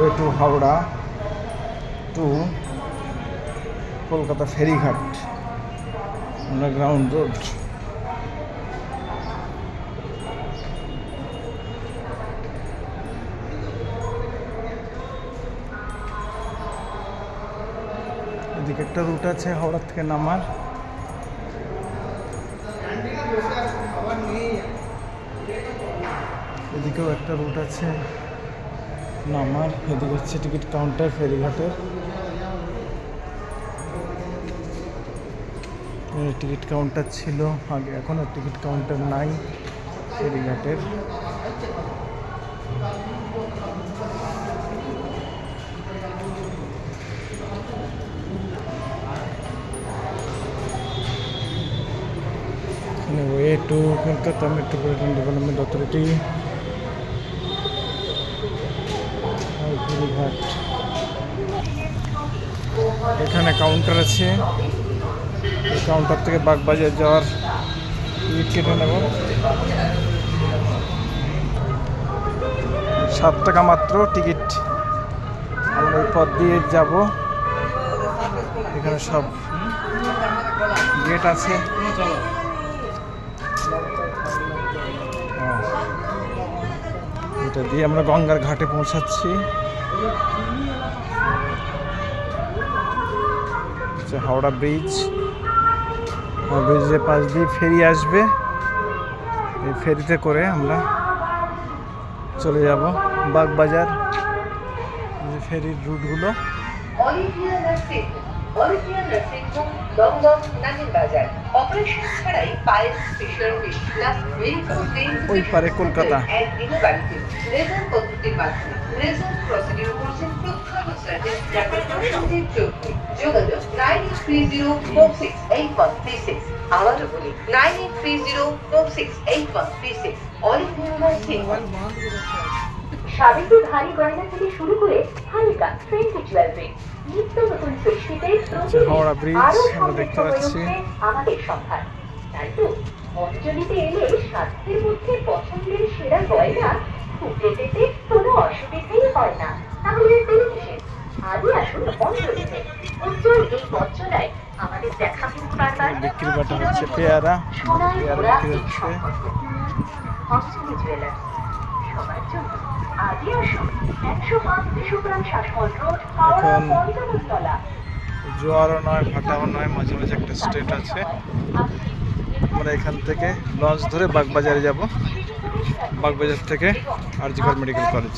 Way to Howrah to Kolkata ফেরিঘাট underground road এদিকে একটা রুট আছে হাওড়া থেকে নামার। এদিকেও একটা রুট আছে। নামার, এদিকে হচ্ছে টিকিট কাউন্টার, ফেরিঘাটের। টিকিট কাউন্টার ছিল, আগে এখন আর টিকিট কাউন্টার নাই, ফেরিঘাটের। Way to Kolkata metropolitan development authority এখানে কাউন্টার আছে। কাউন্টার থেকে বাগবাজার যাওয়ার টিকিট কেটে নেব। সাত টাকা মাত্র টিকিট। আমরা এই পথ দিয়ে যাব। এখানে সব গেট আছে। হ্যাঁ। এটা দিয়ে আমরা গঙ্গার ঘাটে পৌঁছাচ্ছি। হাওড়া ব্রিজ। ব্রিজের পাশ দিয়ে ফেরি আসবে। এই ফেরিতে করে আমরা চলে যাব বাগবাজার। ফেরির রুটগুলো। অলিভিয়া নার্সিং হোম দমদম বাজার। অপারেশন ছাড়াই পায়ের স্পেশাল মেডিকেল ট্রেন ওই পারে কলকাতা। একদিনে বাড়িতে লেজার পদ্ধতির মাধ্যমে। লেজার প্রসিডিউর করছেন প্রখ্যাত সার্জন ডাক্তার প্রসেনজিৎ চৌধুরী। যোগাযোগ nine eight three zero four six eight one three six আবারও বলি nine eight three zero four six eight one three six Olivia nursing Savitri ভারী গয়না থেকে শুরু করে হালকা ট্রেন্ডি জুয়েলারি নিত্য নতুন সৃষ্টিতে আচ্ছা, হাওড়া ব্রিজ আরও আমরা দেখতে পাচ্ছি। আমাদের সম্ভার তাই তো অঞ্জলিতে এলে স্বাস্থ্যের মধ্যে পছন্দের সেরা গয়না খুঁজে পেতে কোনো অসুবিধাই হয় না। তাহলে টেলিভিশন আজই আসুন অঞ্জলিতে উজ্জ্বল এই বঞ্চনায় আমাদের দেখা হোক বারবার। বিক্রি বাটা হচ্ছে পেয়ারা। পেয়ারা বিক্রি হচ্ছে। অঞ্জলি জুয়েলার্স সবার জন্য। এখন জোয়ারও নয় ভাটাও নয় মাঝে মাঝে একটা স্টেট আছে। আমরা এখান থেকে লঞ্চ ধরে বাগবাজারে যাব। বাগবাজার থেকে আরজিকর মেডিকেল কলেজ।